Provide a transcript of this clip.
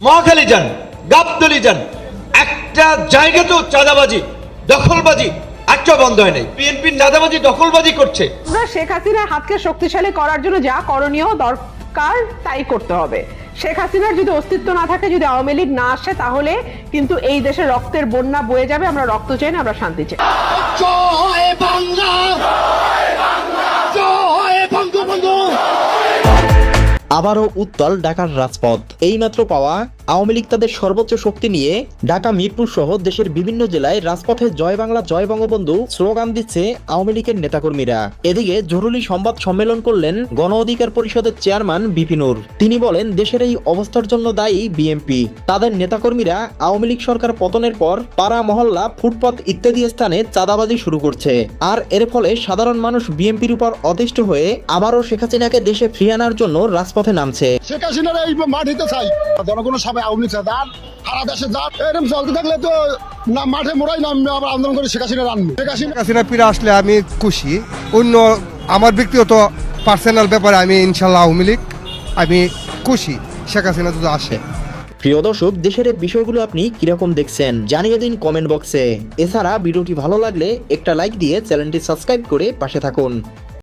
মহাখালী যান গাবতলি যান একটা জায়গাতেও চাঁদাবাজি দখলবাজি একটা বন্ধ হয় নাই। বিএনপির চাঁদাবাজি দখলবাজি করছে। আমরা শেখ হাসিনার হাতকে শক্তিশালী করার জন্য যা করণীয় দরকার তাই করতে হবে। শেখ হাসিনার যদি অস্তিত্ব না থাকে যদি আওয়ামী লীগ না আসে তাহলে কিন্তু এই দেশে রক্তের বন্যা বয়ে যাবে আমরা রক্ত চাই না আমরা শান্তি চাই। বাংলা! আবারও উত্তাল ঢাকার রাজপথ। এইমাত্র পাওয়া আওয়ামী লীগ তাদের সর্বোচ্চ শক্তি নিয়ে ঢাকা, মিরপুর সহ দেশের বিভিন্ন জেলায় রাজপথে জয় বাংলা, জয় বঙ্গবন্ধু স্লোগান দিচ্ছে আওয়ামী লীগের নেতাকর্মীরা। এদিকে জরুরি সংবাদ সম্মেলন করলেন গণ অধিকার পরিষদের চেয়ারম্যান বিপিনুর। তিনি বলেন, দেশের এই অবস্থার জন্য দায়ী বিএনপি। তাদের নেতাকর্মীরা আওয়ামী লীগ সরকার পতনের পর পাড়া, মহল্লা, ফুটপাত ইত্যাদি স্থানে চাঁদাবাজি শুরু করছে। আর এর ফলে সাধারণ মানুষ বিএনপির উপর অতিষ্ঠ হয়ে আবারও শেখ হাসিনাকে দেশে ফিরিয়ে আনার জন্য রাজপথে নামছে। শেখ হাসিনার এই চাই। জনগণের সবাই আওয়ামী লীগ যান সারা দেশে যান এরকম চলতে থাকলে তো না মাঠে মোড়াই না আবার আন্দোলন করে শেখ হাসিনা আনব শেখ হাসিনা কাছিনা ফিরে আসলে আমি খুশি। অন্য আমার ব্যক্তিগত পার্সোনাল ব্যাপারে আমি ইনশাল্লাহ আওয়ামী লীগ আমি খুশি শেখ হাসিনা যদি আসে। প্রিয় দর্শক দেশের এই বিষয়গুলো আপনি কীরকম দেখছেন জানিয়ে দিন কমেন্ট বক্সে এছাড়া ভিডিওটি ভালো লাগলে একটা লাইক দিয়ে চ্যানেলটি সাবস্ক্রাইব করে পাশে থাকুন।